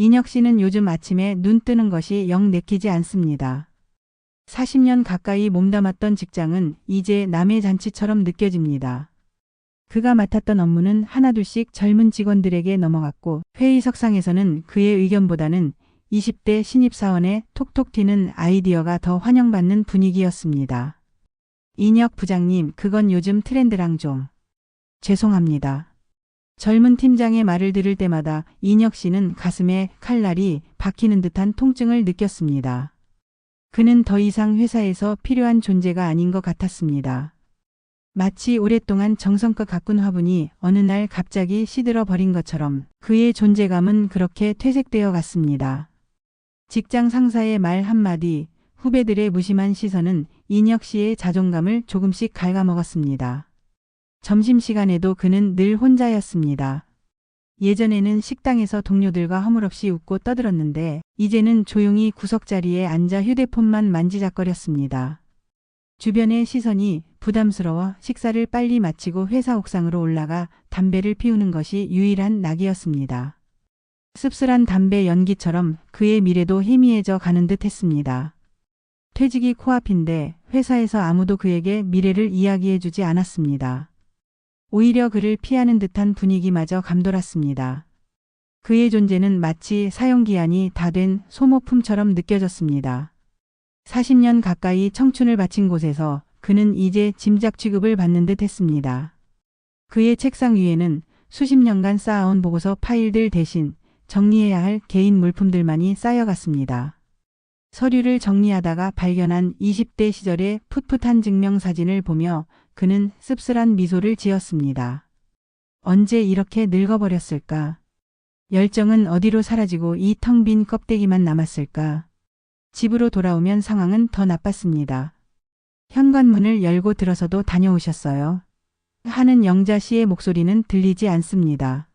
인혁 씨는 요즘 아침에 눈 뜨는 것이 영 내키지 않습니다. 40년 가까이 몸담았던 직장은 이제 남의 잔치처럼 느껴집니다. 그가 맡았던 업무는 하나둘씩 젊은 직원들에게 넘어갔고 회의석상에서는 그의 의견보다는 20대 신입사원의 톡톡 튀는 아이디어가 더 환영받는 분위기였습니다. 인혁 부장님, 그건 요즘 트렌드랑 좀. 죄송합니다. 젊은 팀장의 말을 들을 때마다 인혁 씨는 가슴에 칼날이 박히는 듯한 통증을 느꼈습니다. 그는 더 이상 회사에서 필요한 존재가 아닌 것 같았습니다. 마치 오랫동안 정성껏 가꾼 화분이 어느 날 갑자기 시들어 버린 것처럼 그의 존재감은 그렇게 퇴색되어 갔습니다. 직장 상사의 말 한마디, 후배들의 무심한 시선은 인혁 씨의 자존감을 조금씩 갉아먹었습니다. 점심시간에도 그는 늘 혼자였습니다. 예전에는 식당에서 동료들과 허물없이 웃고 떠들었는데 이제는 조용히 구석자리에 앉아 휴대폰만 만지작거렸습니다. 주변의 시선이 부담스러워 식사를 빨리 마치고 회사 옥상으로 올라가 담배를 피우는 것이 유일한 낙이었습니다. 씁쓸한 담배 연기처럼 그의 미래도 희미해져 가는 듯 했습니다. 퇴직이 코앞인데 회사에서 아무도 그에게 미래를 이야기해 주지 않았습니다. 오히려 그를 피하는 듯한 분위기마저 감돌았습니다. 그의 존재는 마치 사용기한이 다 된 소모품처럼 느껴졌습니다. 40년 가까이 청춘을 바친 곳에서 그는 이제 짐작 취급을 받는 듯 했습니다. 그의 책상 위에는 수십 년간 쌓아온 보고서 파일들 대신 정리해야 할 개인 물품들만이 쌓여갔습니다. 서류를 정리하다가 발견한 20대 시절의 풋풋한 증명사진을 보며 그는 씁쓸한 미소를 지었습니다. 언제 이렇게 늙어버렸을까? 열정은 어디로 사라지고 이 텅 빈 껍데기만 남았을까? 집으로 돌아오면 상황은 더 나빴습니다. 현관문을 열고 들어서도 다녀오셨어요. 하는 영자 씨의 목소리는 들리지 않습니다.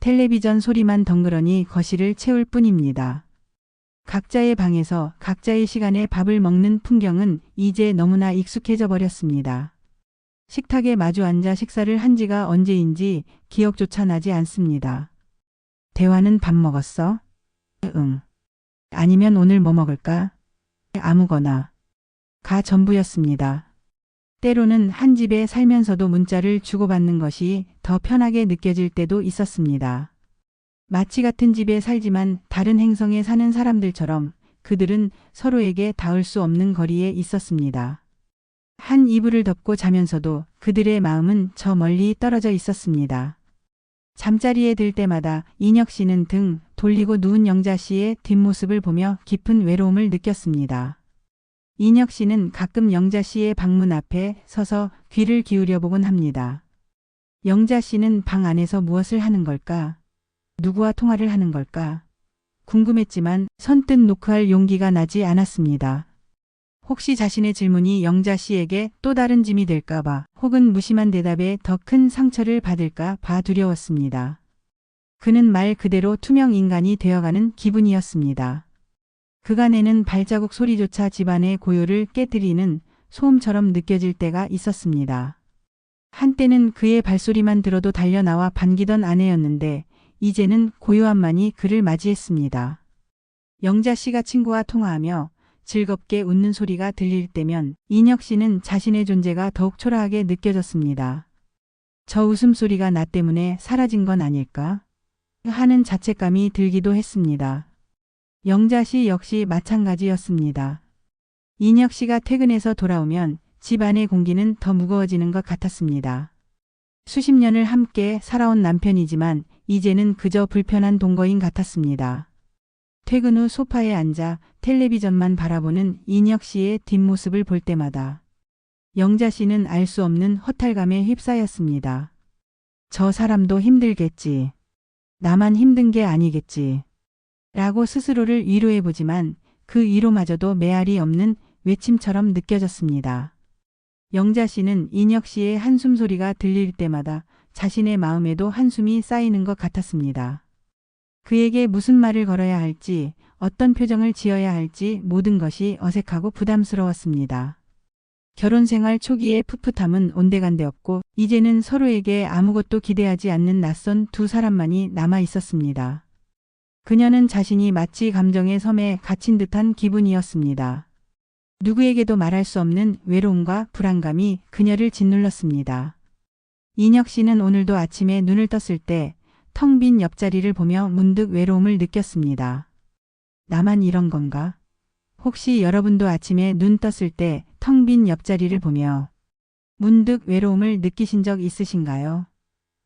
텔레비전 소리만 덩그러니 거실을 채울 뿐입니다. 각자의 방에서 각자의 시간에 밥을 먹는 풍경은 이제 너무나 익숙해져 버렸습니다. 식탁에 마주 앉아 식사를 한 지가 언제인지 기억조차 나지 않습니다. 대화는 밥 먹었어? 응. 아니면 오늘 뭐 먹을까? 아무거나. 가 전부였습니다. 때로는 한 집에 살면서도 문자를 주고받는 것이 더 편하게 느껴질 때도 있었습니다. 마치 같은 집에 살지만 다른 행성에 사는 사람들처럼 그들은 서로에게 닿을 수 없는 거리에 있었습니다. 한 이불을 덮고 자면서도 그들의 마음은 저 멀리 떨어져 있었습니다. 잠자리에 들 때마다 인혁 씨는 등 돌리고 누운 영자 씨의 뒷모습을 보며 깊은 외로움을 느꼈습니다. 인혁 씨는 가끔 영자 씨의 방문 앞에 서서 귀를 기울여 보곤 합니다. 영자 씨는 방 안에서 무엇을 하는 걸까? 누구와 통화를 하는 걸까? 궁금했지만 선뜻 노크할 용기가 나지 않았습니다. 혹시 자신의 질문이 영자 씨에게 또 다른 짐이 될까봐 혹은 무심한 대답에 더 큰 상처를 받을까 봐 두려웠습니다. 그는 말 그대로 투명 인간이 되어가는 기분이었습니다. 그간에는 발자국 소리조차 집안의 고요를 깨뜨리는 소음처럼 느껴질 때가 있었습니다. 한때는 그의 발소리만 들어도 달려나와 반기던 아내였는데 이제는 고요함만이 그를 맞이했습니다. 영자 씨가 친구와 통화하며 즐겁게 웃는 소리가 들릴 때면 인혁 씨는 자신의 존재가 더욱 초라하게 느껴졌습니다. 저 웃음소리가 나 때문에 사라진 건 아닐까? 하는 자책감이 들기도 했습니다. 영자 씨 역시 마찬가지였습니다. 인혁 씨가 퇴근해서 돌아오면 집 안의 공기는 더 무거워지는 것 같았습니다. 수십 년을 함께 살아온 남편이지만 이제는 그저 불편한 동거인 같았습니다. 퇴근 후 소파에 앉아 텔레비전만 바라보는 인혁 씨의 뒷모습을 볼 때마다 영자 씨는 알 수 없는 허탈감에 휩싸였습니다. 저 사람도 힘들겠지. 나만 힘든 게 아니겠지. 라고 스스로를 위로해보지만 그 위로마저도 메아리 없는 외침처럼 느껴졌습니다. 영자 씨는 인혁 씨의 한숨 소리가 들릴 때마다 자신의 마음에도 한숨이 쌓이는 것 같았습니다. 그에게 무슨 말을 걸어야 할지, 어떤 표정을 지어야 할지 모든 것이 어색하고 부담스러웠습니다. 결혼 생활 초기의 풋풋함은 온데간데 없고 이제는 서로에게 아무것도 기대하지 않는 낯선 두 사람만이 남아 있었습니다. 그녀는 자신이 마치 감정의 섬에 갇힌 듯한 기분이었습니다. 누구에게도 말할 수 없는 외로움과 불안감이 그녀를 짓눌렀습니다. 인혁 씨는 오늘도 아침에 눈을 떴을 때 텅 빈 옆자리를 보며 문득 외로움을 느꼈습니다. 나만 이런 건가? 혹시 여러분도 아침에 눈 떴을 때 텅 빈 옆자리를 보며 문득 외로움을 느끼신 적 있으신가요?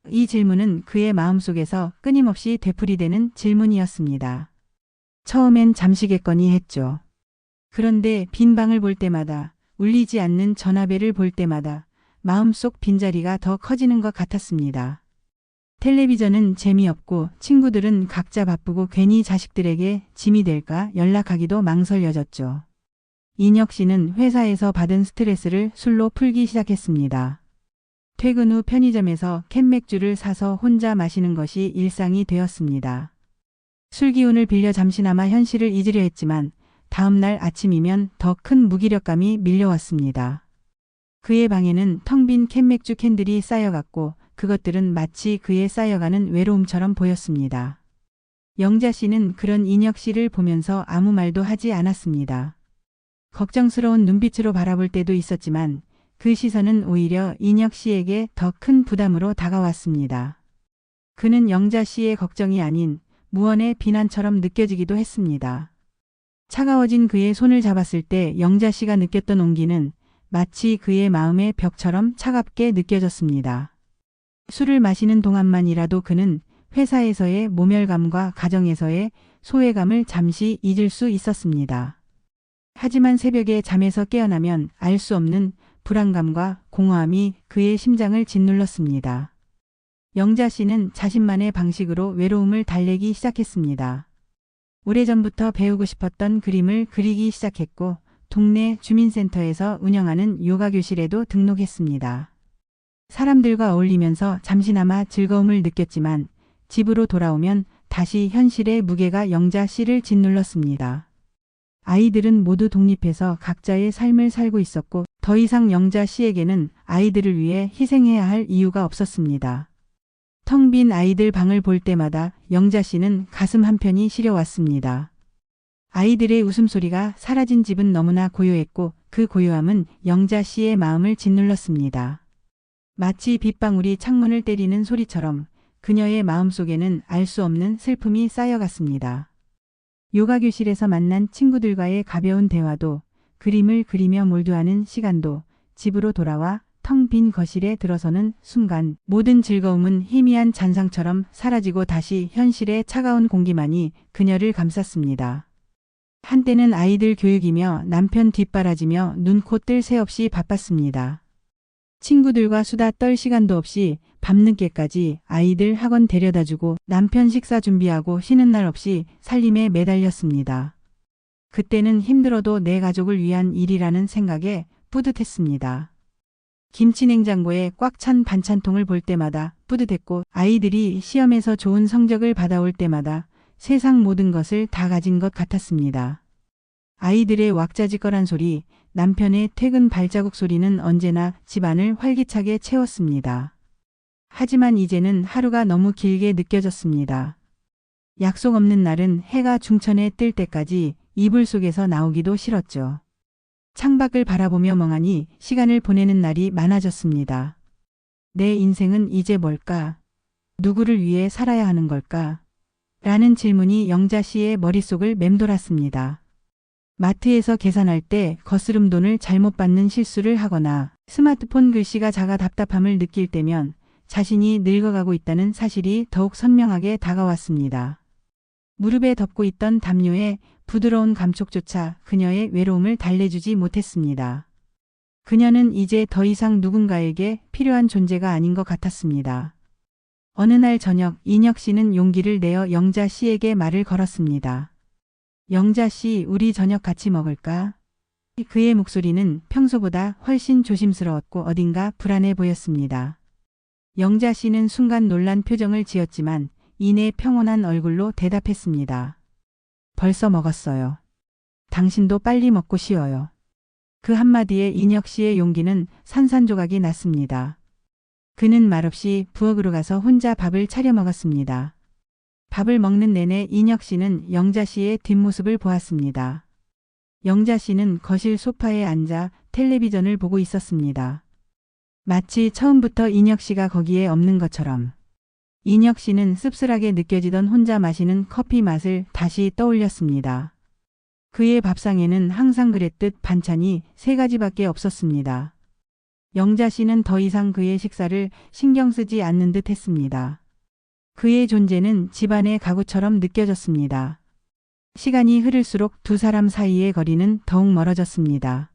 이 질문은 그의 마음속에서 끊임없이 되풀이되는 질문이었습니다. 처음엔 잠시겠거니 했죠. 그런데 빈 방을 볼 때마다 울리지 않는 전화벨을 볼 때마다 마음속 빈자리가 더 커지는 것 같았습니다. 텔레비전은 재미없고 친구들은 각자 바쁘고 괜히 자식들에게 짐이 될까 연락하기도 망설여졌죠. 인혁 씨는 회사에서 받은 스트레스를 술로 풀기 시작했습니다. 퇴근 후 편의점에서 캔맥주를 사서 혼자 마시는 것이 일상이 되었습니다. 술 기운을 빌려 잠시나마 현실을 잊으려 했지만 다음날 아침이면 더 큰 무기력감이 밀려왔습니다. 그의 방에는 텅 빈 캔맥주 캔들이 쌓여갔고 그것들은 마치 그의 쌓여가는 외로움처럼 보였습니다. 영자 씨는 그런 인혁 씨를 보면서 아무 말도 하지 않았습니다. 걱정스러운 눈빛으로 바라볼 때도 있었지만 그 시선은 오히려 인혁 씨에게 더 큰 부담으로 다가왔습니다. 그는 영자 씨의 걱정이 아닌 무언의 비난처럼 느껴지기도 했습니다. 차가워진 그의 손을 잡았을 때 영자 씨가 느꼈던 온기는 마치 그의 마음의 벽처럼 차갑게 느껴졌습니다. 술을 마시는 동안만이라도 그는 회사에서의 모멸감과 가정에서의 소외감을 잠시 잊을 수 있었습니다. 하지만 새벽에 잠에서 깨어나면 알 수 없는 불안감과 공허함이 그의 심장을 짓눌렀습니다. 영자 씨는 자신만의 방식으로 외로움을 달래기 시작했습니다. 오래전부터 배우고 싶었던 그림을 그리기 시작했고 동네 주민센터에서 운영하는 요가 교실에도 등록했습니다. 사람들과 어울리면서 잠시나마 즐거움을 느꼈지만 집으로 돌아오면 다시 현실의 무게가 영자 씨를 짓눌렀습니다. 아이들은 모두 독립해서 각자의 삶을 살고 있었고 더 이상 영자 씨에게는 아이들을 위해 희생해야 할 이유가 없었습니다. 텅 빈 아이들 방을 볼 때마다 영자 씨는 가슴 한편이 시려왔습니다. 아이들의 웃음소리가 사라진 집은 너무나 고요했고 그 고요함은 영자 씨의 마음을 짓눌렀습니다. 마치 빗방울이 창문을 때리는 소리처럼 그녀의 마음속에는 알 수 없는 슬픔이 쌓여갔습니다. 요가 교실에서 만난 친구들과의 가벼운 대화도 그림을 그리며 몰두하는 시간도 집으로 돌아와 텅 빈 거실에 들어서는 순간 모든 즐거움은 희미한 잔상처럼 사라지고 다시 현실의 차가운 공기만이 그녀를 감쌌습니다. 한때는 아이들 교육이며 남편 뒷바라지며 눈코 뜰 새 없이 바빴습니다. 친구들과 수다 떨 시간도 없이 밤늦게까지 아이들 학원 데려다주고 남편 식사 준비하고 쉬는 날 없이 살림에 매달렸습니다. 그때는 힘들어도 내 가족을 위한 일이라는 생각에 뿌듯했습니다. 김치 냉장고에 꽉 찬 반찬통을 볼 때마다 뿌듯했고 아이들이 시험에서 좋은 성적을 받아올 때마다 세상 모든 것을 다 가진 것 같았습니다. 아이들의 왁자지껄한 소리, 남편의 퇴근 발자국 소리는 언제나 집안을 활기차게 채웠습니다. 하지만 이제는 하루가 너무 길게 느껴졌습니다. 약속 없는 날은 해가 중천에 뜰 때까지 이불 속에서 나오기도 싫었죠. 창밖을 바라보며 멍하니 시간을 보내는 날이 많아졌습니다. 내 인생은 이제 뭘까? 누구를 위해 살아야 하는 걸까? 라는 질문이 영자 씨의 머릿속을 맴돌았습니다. 마트에서 계산할 때 거스름 돈을 잘못 받는 실수를 하거나 스마트폰 글씨가 작아 답답함을 느낄 때면 자신이 늙어가고 있다는 사실이 더욱 선명하게 다가왔습니다. 무릎에 덮고 있던 담요의 부드러운 감촉조차 그녀의 외로움을 달래주지 못했습니다. 그녀는 이제 더 이상 누군가에게 필요한 존재가 아닌 것 같았습니다. 어느 날 저녁 인혁 씨는 용기를 내어 영자 씨에게 말을 걸었습니다. 영자 씨, 우리 저녁 같이 먹을까? 그의 목소리는 평소보다 훨씬 조심스러웠고 어딘가 불안해 보였습니다. 영자 씨는 순간 놀란 표정을 지었지만 이내 평온한 얼굴로 대답했습니다. 벌써 먹었어요. 당신도 빨리 먹고 쉬어요. 그 한마디에 인혁 씨의 용기는 산산조각이 났습니다. 그는 말없이 부엌으로 가서 혼자 밥을 차려 먹었습니다. 밥을 먹는 내내 인혁 씨는 영자 씨의 뒷모습을 보았습니다. 영자 씨는 거실 소파에 앉아 텔레비전을 보고 있었습니다. 마치 처음부터 인혁 씨가 거기에 없는 것처럼. 인혁 씨는 씁쓸하게 느껴지던 혼자 마시는 커피 맛을 다시 떠올렸습니다. 그의 밥상에는 항상 그랬듯 반찬이 세 가지밖에 없었습니다. 영자 씨는 더 이상 그의 식사를 신경 쓰지 않는 듯 했습니다. 그의 존재는 집안의 가구처럼 느껴졌습니다. 시간이 흐를수록 두 사람 사이의 거리는 더욱 멀어졌습니다.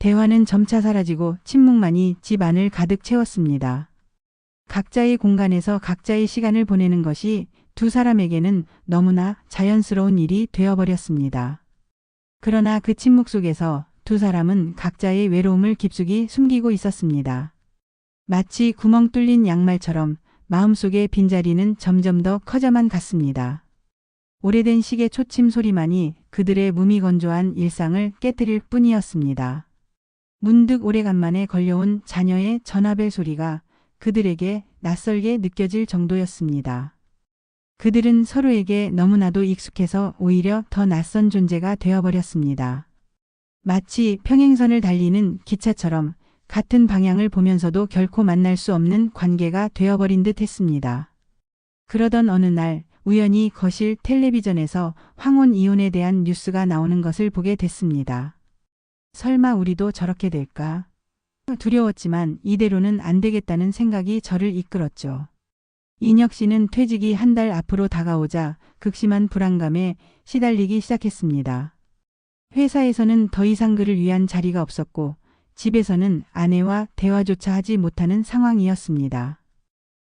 대화는 점차 사라지고 침묵만이 집 안을 가득 채웠습니다. 각자의 공간에서 각자의 시간을 보내는 것이 두 사람에게는 너무나 자연스러운 일이 되어버렸습니다. 그러나 그 침묵 속에서 두 사람은 각자의 외로움을 깊숙이 숨기고 있었습니다. 마치 구멍 뚫린 양말처럼 마음속의 빈자리는 점점 더 커져만 갔습니다. 오래된 시계 초침 소리만이 그들의 무미건조한 일상을 깨뜨릴 뿐이었습니다. 문득 오래간만에 걸려온 자녀의 전화벨 소리가 그들에게 낯설게 느껴질 정도였습니다. 그들은 서로에게 너무나도 익숙해서 오히려 더 낯선 존재가 되어버렸습니다. 마치 평행선을 달리는 기차처럼 같은 방향을 보면서도 결코 만날 수 없는 관계가 되어버린 듯 했습니다. 그러던 어느 날 우연히 거실 텔레비전에서 황혼 이혼에 대한 뉴스가 나오는 것을 보게 됐습니다. 설마 우리도 저렇게 될까? 두려웠지만 이대로는 안 되겠다는 생각이 저를 이끌었죠. 인혁 씨는 퇴직이 한 달 앞으로 다가오자 극심한 불안감에 시달리기 시작했습니다. 회사에서는 더 이상 그를 위한 자리가 없었고 집에서는 아내와 대화조차 하지 못하는 상황이었습니다.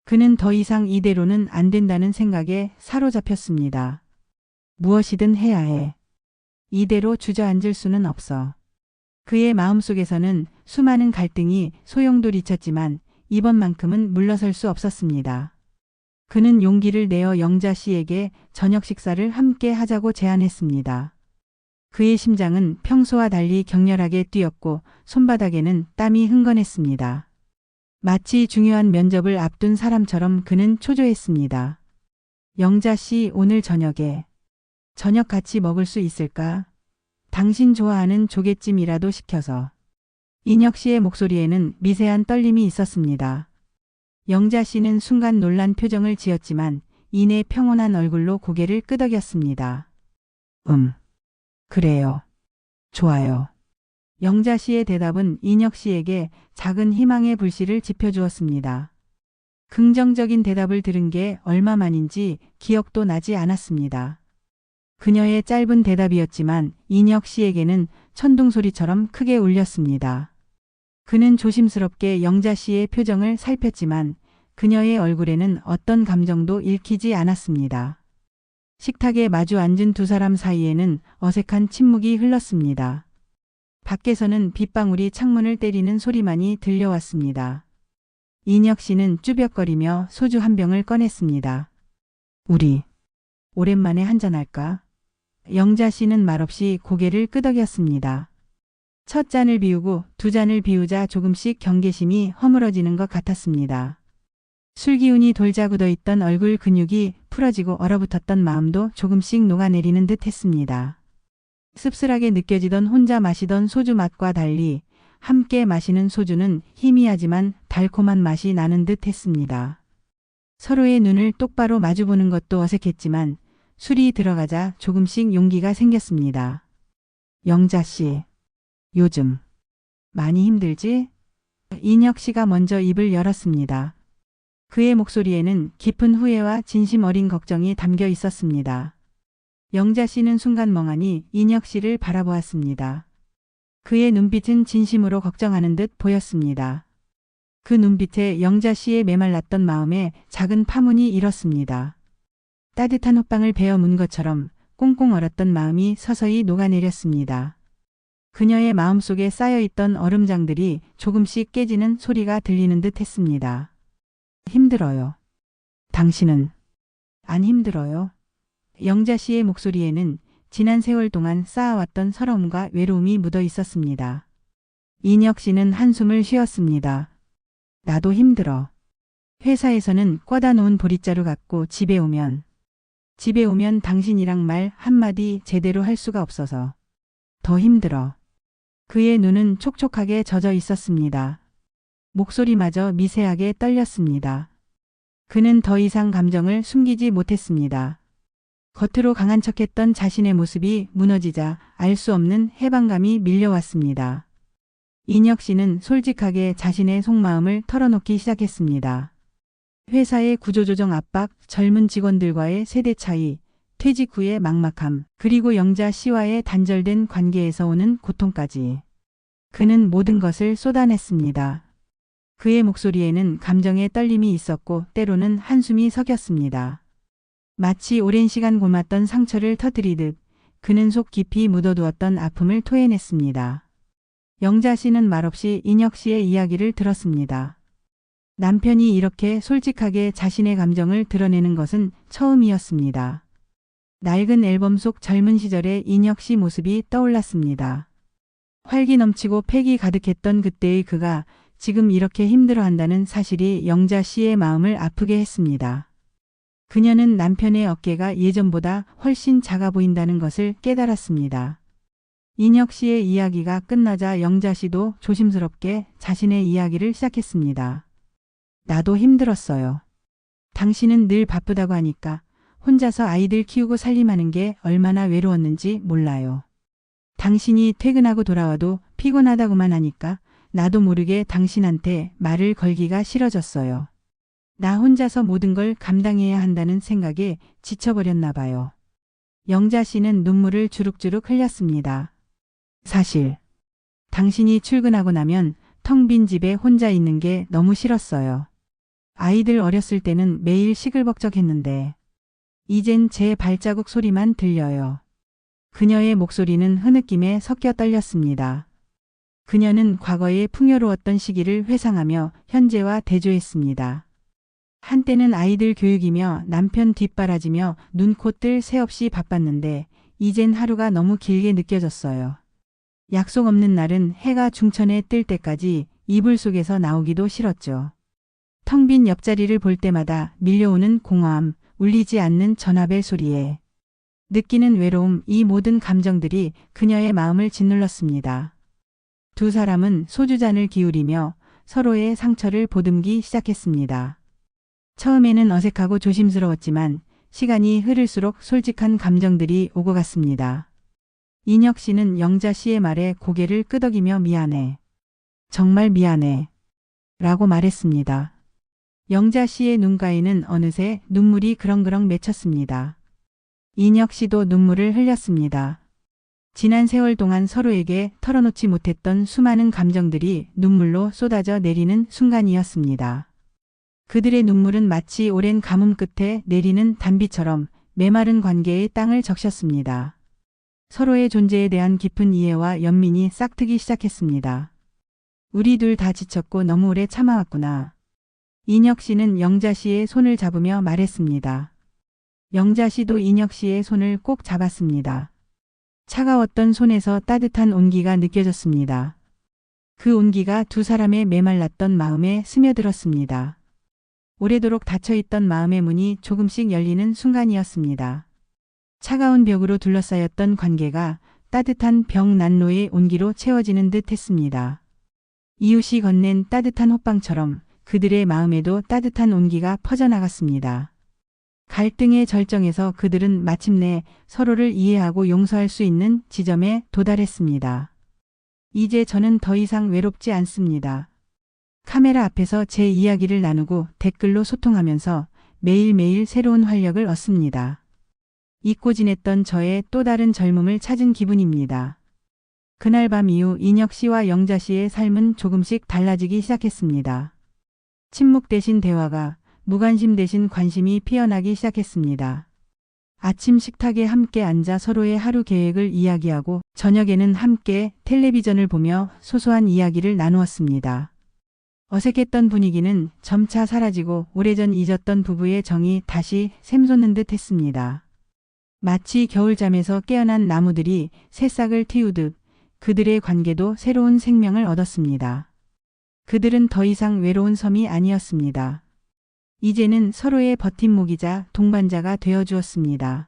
그는 더 이상 이대로는 안 된다는 생각에 사로잡혔습니다. 무엇이든 해야 해. 이대로 주저앉을 수는 없어. 그의 마음속에서는 수많은 갈등이 소용돌이쳤지만 이번만큼은 물러설 수 없었습니다. 그는 용기를 내어 영자 씨에게 저녁 식사를 함께 하자고 제안했습니다. 그의 심장은 평소와 달리 격렬하게 뛰었고 손바닥에는 땀이 흥건했습니다. 마치 중요한 면접을 앞둔 사람처럼 그는 초조했습니다. 영자 씨 오늘 저녁에 저녁 같이 먹을 수 있을까? 당신 좋아하는 조개찜이라도 시켜서. 인혁 씨의 목소리에는 미세한 떨림이 있었습니다. 영자 씨는 순간 놀란 표정을 지었지만 이내 평온한 얼굴로 고개를 끄덕였습니다. 음. 그래요. 좋아요. 영자 씨의 대답은 인혁 씨에게 작은 희망의 불씨를 지펴주었습니다. 긍정적인 대답을 들은 게 얼마만인지 기억도 나지 않았습니다. 그녀의 짧은 대답이었지만 인혁 씨에게는 천둥소리처럼 크게 울렸습니다. 그는 조심스럽게 영자 씨의 표정을 살폈지만 그녀의 얼굴에는 어떤 감정도 읽히지 않았습니다. 식탁에 마주 앉은 두 사람 사이에는 어색한 침묵이 흘렀습니다. 밖에서는 빗방울이 창문을 때리는 소리만이 들려왔습니다. 인혁 씨는 쭈뼛거리며 소주 한 병을 꺼냈습니다. 우리 오랜만에 한잔할까? 영자 씨는 말없이 고개를 끄덕였습니다. 첫 잔을 비우고 두 잔을 비우자 조금씩 경계심이 허물어지는 것 같았습니다. 술 기운이 돌자 굳어있던 얼굴 근육이 풀어지고 얼어붙었던 마음도 조금씩 녹아내리는 듯 했습니다. 씁쓸하게 느껴지던 혼자 마시던 소주 맛과 달리 함께 마시는 소주는 희미하지만 달콤한 맛이 나는 듯 했습니다. 서로의 눈을 똑바로 마주보는 것도 어색했지만 술이 들어가자 조금씩 용기가 생겼습니다. 영자 씨, 요즘 많이 힘들지? 인혁 씨가 먼저 입을 열었습니다. 그의 목소리에는 깊은 후회와 진심 어린 걱정이 담겨 있었습니다. 영자 씨는 순간 멍하니 인혁 씨를 바라보았습니다. 그의 눈빛은 진심으로 걱정하는 듯 보였습니다. 그 눈빛에 영자 씨의 메말랐던 마음에 작은 파문이 일었습니다. 따뜻한 호빵을 베어 문 것처럼 꽁꽁 얼었던 마음이 서서히 녹아내렸습니다. 그녀의 마음속에 쌓여있던 얼음장들이 조금씩 깨지는 소리가 들리는 듯 했습니다. 힘들어요. 당신은 안 힘들어요. 영자 씨의 목소리에는 지난 세월 동안 쌓아왔던 서러움과 외로움이 묻어 있었습니다. 인혁 씨는 한숨을 쉬었습니다. 나도 힘들어. 회사에서는 꿔다 놓은 보릿자루 갖고 집에 오면 집에 오면 당신이랑 말 한마디 제대로 할 수가 없어서 더 힘들어. 그의 눈은 촉촉하게 젖어 있었습니다. 목소리마저 미세하게 떨렸습니다. 그는 더 이상 감정을 숨기지 못했습니다. 겉으로 강한 척했던 자신의 모습이 무너지자 알 수 없는 해방감이 밀려왔습니다. 인혁 씨는 솔직하게 자신의 속마음을 털어놓기 시작했습니다. 회사의 구조조정 압박, 젊은 직원들과의 세대 차이, 퇴직 후의 막막함, 그리고 영자 씨와의 단절된 관계에서 오는 고통까지. 그는 모든 것을 쏟아냈습니다. 그의 목소리에는 감정의 떨림이 있었고 때로는 한숨이 섞였습니다. 마치 오랜 시간 고맙던 상처를 터뜨리듯 그는 속 깊이 묻어두었던 아픔을 토해냈습니다. 영자 씨는 말없이 인혁 씨의 이야기를 들었습니다. 남편이 이렇게 솔직하게 자신의 감정을 드러내는 것은 처음이었습니다. 낡은 앨범 속 젊은 시절의 인혁 씨 모습이 떠올랐습니다. 활기 넘치고 패기 가득했던 그때의 그가 지금 이렇게 힘들어한다는 사실이 영자 씨의 마음을 아프게 했습니다. 그녀는 남편의 어깨가 예전보다 훨씬 작아 보인다는 것을 깨달았습니다. 인혁 씨의 이야기가 끝나자 영자 씨도 조심스럽게 자신의 이야기를 시작했습니다. 나도 힘들었어요. 당신은 늘 바쁘다고 하니까 혼자서 아이들 키우고 살림하는 게 얼마나 외로웠는지 몰라요. 당신이 퇴근하고 돌아와도 피곤하다고만 하니까 나도 모르게 당신한테 말을 걸기가 싫어졌어요. 나 혼자서 모든 걸 감당해야 한다는 생각에 지쳐버렸나 봐요. 영자 씨는 눈물을 주룩주룩 흘렸습니다. 사실, 당신이 출근하고 나면 텅 빈 집에 혼자 있는 게 너무 싫었어요. 아이들 어렸을 때는 매일 시끌벅적했는데, 이젠 제 발자국 소리만 들려요. 그녀의 목소리는 흐느낌에 섞여 떨렸습니다. 그녀는 과거의 풍요로웠던 시기를 회상하며 현재와 대조했습니다. 한때는 아이들 교육이며 남편 뒷바라지며 눈코뜰 새 없이 바빴는데 이젠 하루가 너무 길게 느껴졌어요. 약속 없는 날은 해가 중천에 뜰 때까지 이불 속에서 나오기도 싫었죠. 텅 빈 옆자리를 볼 때마다 밀려오는 공허함, 울리지 않는 전화벨 소리에 느끼는 외로움 이 모든 감정들이 그녀의 마음을 짓눌렀습니다. 두 사람은 소주잔을 기울이며 서로의 상처를 보듬기 시작했습니다. 처음에는 어색하고 조심스러웠지만 시간이 흐를수록 솔직한 감정들이 오고 갔습니다. 인혁 씨는 영자 씨의 말에 고개를 끄덕이며 미안해. 정말 미안해. 라고 말했습니다. 영자 씨의 눈가에는 어느새 눈물이 그렁그렁 맺혔습니다. 인혁 씨도 눈물을 흘렸습니다. 지난 세월 동안 서로에게 털어놓지 못했던 수많은 감정들이 눈물로 쏟아져 내리는 순간이었습니다. 그들의 눈물은 마치 오랜 가뭄 끝에 내리는 단비처럼 메마른 관계의 땅을 적셨습니다. 서로의 존재에 대한 깊은 이해와 연민이 싹트기 시작했습니다. 우리 둘 다 지쳤고 너무 오래 참아왔구나. 인혁 씨는 영자 씨의 손을 잡으며 말했습니다. 영자 씨도 인혁 씨의 손을 꼭 잡았습니다. 차가웠던 손에서 따뜻한 온기가 느껴졌습니다. 그 온기가 두 사람의 메말랐던 마음에 스며들었습니다. 오래도록 닫혀있던 마음의 문이 조금씩 열리는 순간이었습니다. 차가운 벽으로 둘러싸였던 관계가 따뜻한 벽 난로의 온기로 채워지는 듯 했습니다. 이웃이 건넨 따뜻한 호빵처럼 그들의 마음에도 따뜻한 온기가 퍼져나갔습니다. 갈등의 절정에서 그들은 마침내 서로를 이해하고 용서할 수 있는 지점에 도달했습니다. 이제 저는 더 이상 외롭지 않습니다. 카메라 앞에서 제 이야기를 나누고 댓글로 소통하면서 매일매일 새로운 활력을 얻습니다. 잊고 지냈던 저의 또 다른 젊음을 찾은 기분입니다. 그날 밤 이후 인혁 씨와 영자 씨의 삶은 조금씩 달라지기 시작했습니다. 침묵 대신 대화가 무관심 대신 관심이 피어나기 시작했습니다. 아침 식탁에 함께 앉아 서로의 하루 계획을 이야기하고 저녁에는 함께 텔레비전을 보며 소소한 이야기를 나누었습니다. 어색했던 분위기는 점차 사라지고 오래전 잊었던 부부의 정이 다시 샘솟는 듯 했습니다. 마치 겨울잠에서 깨어난 나무들이 새싹을 틔우듯 그들의 관계도 새로운 생명을 얻었습니다. 그들은 더 이상 외로운 섬이 아니었습니다. 이제는 서로의 버팀목이자 동반자가 되어 주었습니다.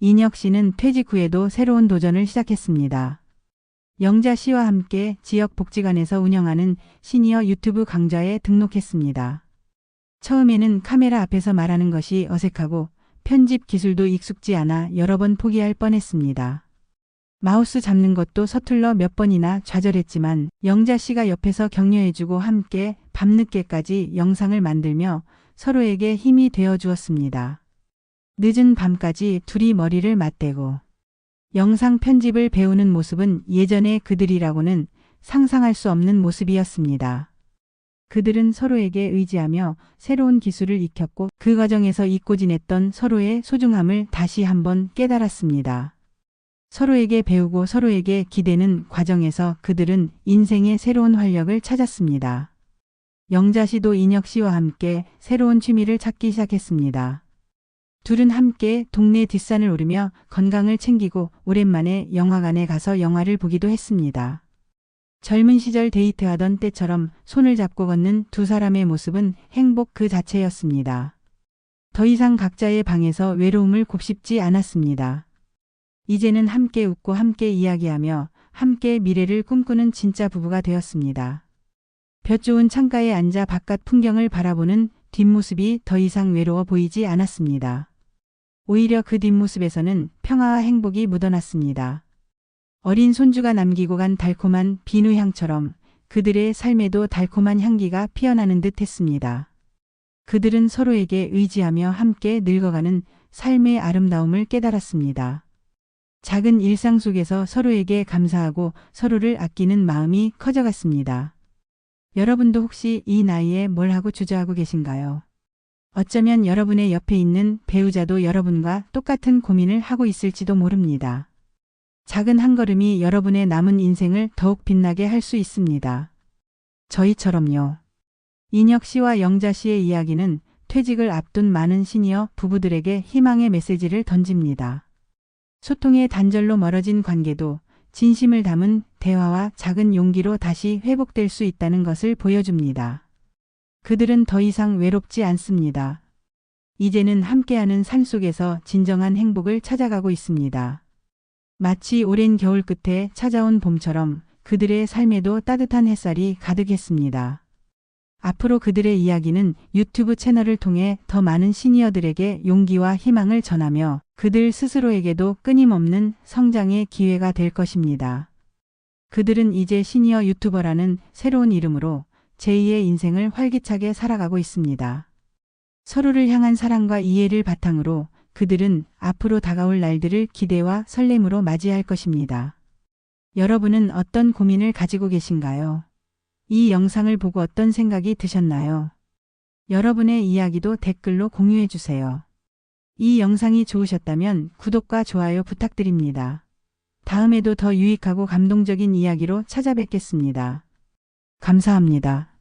인혁 씨는 퇴직 후에도 새로운 도전을 시작했습니다. 영자 씨와 함께 지역 복지관에서 운영하는 시니어 유튜브 강좌에 등록했습니다. 처음에는 카메라 앞에서 말하는 것이 어색하고 편집 기술도 익숙지 않아 여러 번 포기할 뻔했습니다. 마우스 잡는 것도 서툴러 몇 번이나 좌절했지만 영자 씨가 옆에서 격려해주고 함께 밤늦게까지 영상을 만들며 서로에게 힘이 되어 주었습니다. 늦은 밤까지 둘이 머리를 맞대고 영상 편집을 배우는 모습은 예전의 그들이라고는 상상할 수 없는 모습이었습니다. 그들은 서로에게 의지하며 새로운 기술을 익혔고 그 과정에서 잊고 지냈던 서로의 소중함을 다시 한번 깨달았습니다. 서로에게 배우고 서로에게 기대는 과정에서 그들은 인생의 새로운 활력을 찾았습니다. 영자 씨도 인혁 씨와 함께 새로운 취미를 찾기 시작했습니다. 둘은 함께 동네 뒷산을 오르며 건강을 챙기고 오랜만에 영화관에 가서 영화를 보기도 했습니다. 젊은 시절 데이트하던 때처럼 손을 잡고 걷는 두 사람의 모습은 행복 그 자체였습니다. 더 이상 각자의 방에서 외로움을 곱씹지 않았습니다. 이제는 함께 웃고 함께 이야기하며 함께 미래를 꿈꾸는 진짜 부부가 되었습니다. 볕 좋은 창가에 앉아 바깥 풍경을 바라보는 뒷모습이 더 이상 외로워 보이지 않았습니다. 오히려 그 뒷모습에서는 평화와 행복이 묻어났습니다. 어린 손주가 남기고 간 달콤한 비누향처럼 그들의 삶에도 달콤한 향기가 피어나는 듯 했습니다. 그들은 서로에게 의지하며 함께 늙어가는 삶의 아름다움을 깨달았습니다. 작은 일상 속에서 서로에게 감사하고 서로를 아끼는 마음이 커져갔습니다. 여러분도 혹시 이 나이에 뭘 하고 주저하고 계신가요? 어쩌면 여러분의 옆에 있는 배우자도 여러분과 똑같은 고민을 하고 있을지도 모릅니다. 작은 한 걸음이 여러분의 남은 인생을 더욱 빛나게 할 수 있습니다. 저희처럼요. 인혁 씨와 영자 씨의 이야기는 퇴직을 앞둔 많은 시니어 부부들에게 희망의 메시지를 던집니다. 소통의 단절로 멀어진 관계도 진심을 담은 대화와 작은 용기로 다시 회복될 수 있다는 것을 보여줍니다. 그들은 더 이상 외롭지 않습니다. 이제는 함께하는 삶 속에서 진정한 행복을 찾아가고 있습니다. 마치 오랜 겨울 끝에 찾아온 봄처럼 그들의 삶에도 따뜻한 햇살이 가득했습니다. 앞으로 그들의 이야기는 유튜브 채널을 통해 더 많은 시니어들에게 용기와 희망을 전하며 그들 스스로에게도 끊임없는 성장의 기회가 될 것입니다. 그들은 이제 시니어 유튜버라는 새로운 이름으로 제2의 인생을 활기차게 살아가고 있습니다. 서로를 향한 사랑과 이해를 바탕으로 그들은 앞으로 다가올 날들을 기대와 설렘으로 맞이할 것입니다. 여러분은 어떤 고민을 가지고 계신가요? 이 영상을 보고 어떤 생각이 드셨나요? 여러분의 이야기도 댓글로 공유해 주세요. 이 영상이 좋으셨다면 구독과 좋아요 부탁드립니다. 다음에도 더 유익하고 감동적인 이야기로 찾아뵙겠습니다. 감사합니다.